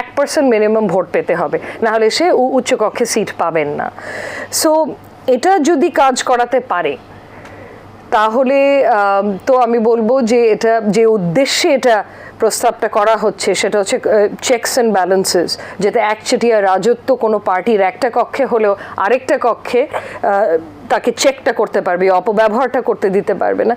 এক percent minimum vote পেতে হবে। নাহলে সে উচ্চকক্ষে সিট পাবেন না। সো এটা যদি কাজ করাতে পারে তাহলে তো আমি বলব যে এটা, যে উদ্দেশ্যে এটা প্রস্তাবটা করা হচ্ছে, সেটা হচ্ছে চেকস অ্যান্ড ব্যালেন্সেস যাতে একচেটিয়া রাজত্ব কোনো পার্টির একটা কক্ষে হলেও আরেকটা কক্ষে তাকে চেকটা করতে পারবে, অপব্যবহারটা করতে দিতে পারবে না।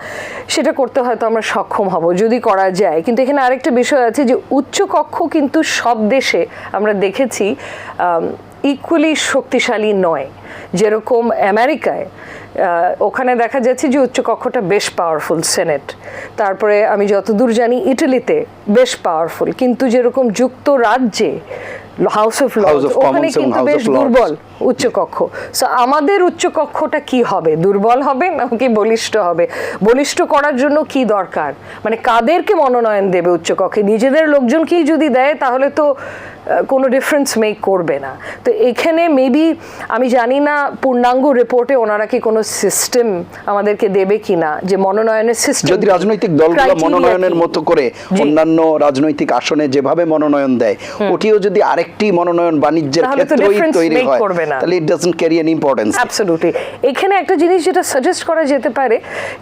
সেটা করতে হয়তো আমরা সক্ষম হব, যদি করা যায়। কিন্তু এখানে আরেকটা বিষয় আছে যে উচ্চ কক্ষ কিন্তু সব দেশে আমরা দেখেছি ইকুয়ালি শক্তিশালী নয়। যেরকম আমেরিকায় ওখানে দেখা যাচ্ছে যে উচ্চ কক্ষটা বেশ পাওয়ারফুল সেনেট তারপরে আমি যতদূর জানি ইটালিতে বেশ পাওয়ারফুল কিন্তু যেরকম যুক্তরাজ্যে হাউস অফ লর্ডস ওখানে কিন্তু বেশ। দুর্বল উচ্চকক্ষ সো আমাদের উচ্চকক্ষটা কি হবে? দুর্বল হবে নাকি বলিষ্ঠ হবে? বলিষ্ঠ করার জন্য কি দরকার? মানে কাদেরকে মনোনয়ন দেবে উচ্চকক্ষে নিজেদের লোকজনকেই যদি দেয় তাহলে তো কোনো ডিফারেন্স মেক করবে না। তো এখানে মেবি আমি জানি না পূর্ণাঙ্গ রিপোর্টে ওনারা কি কোনো সিস্টেম আমাদেরকে দেবে কিনা যে মনোনয়নের সিস্টেম যদি রাজনৈতিক দলগুলো মনোনয়নের মতো করে অন্যান্য রাজনৈতিক আসনে যেভাবে মনোনয়ন দেয় ওটিও যদি আরেকটি মনোনয়ন বাণিজ্যের ক্ষেত্রেই তৈরি হয় না। তাহলে it doesn't carry an importance absolutely এখানে একটা জিনিস যেটা সাজেস্ট করা যেতে পারে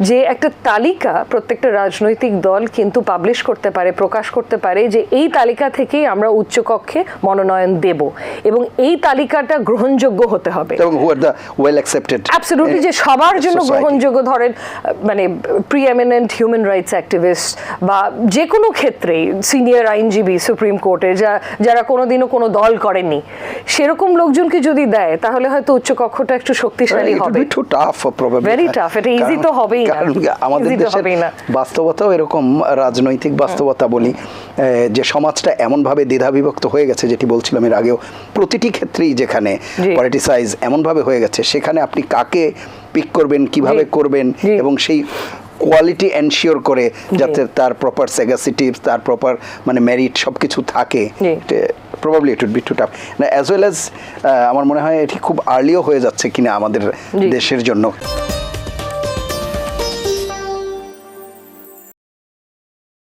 যে একটা তালিকা প্রত্যেকটা রাজনৈতিক দল কিন্তু পাবলিশ করতে পারে প্রকাশ করতে পারে যে এই তালিকা থেকেই আমরা উচ্চকক্ষে মনোনয়ন দেব এবং এই তালিকাটা গ্রহণযোগ্য হতে হবে এবং who are the well accepted absolutely যে সবার জন্য গ্রহণযোগ্য ধরেন মানে প্রিএমিনেন্ট হিউম্যান রাইটস অ্যাক্টিভিস্ট বা যে কোনো ক্ষেত্রেই সিনিয়র আইনজীবী সুপ্রিম কোর্টে যা যারা কোনোদিনও কোনো দল করেননি সেরকম লোকজনকে যদি দেয় তাহলে হয়তো উচ্চকক্ষটা একটু শক্তিশালী হবে too tough probably Very tough, এটা easy তো হবেই না। আমাদের দেশের। বাস্তবতাও এরকম রাজনৈতিক বাস্তবতা বলি যে সমাজটা এমন ভাবে দ্বিধাবিভক্ত হয়ে গেছে যেটি বলছিলাম এর আগেও প্রতিটি ক্ষেত্রেই যেখানে পলিটিসাইজ এমন ভাবে হয়ে গেছে সেখানে আপনি কাকে পিক করবেন কীভাবে করবেন এবং সেই কোয়ালিটি এনশিওর করে যাতে তার প্রপার সেগাসিটি তার প্রপার মানে মেরিট সব কিছু থাকে। Probably it would be too tough না অ্যাজ ওয়েল অ্যাজ আমার মনে হয় এটি খুব আর্লিও হয়ে যাচ্ছে কিনা আমাদের দেশের জন্য।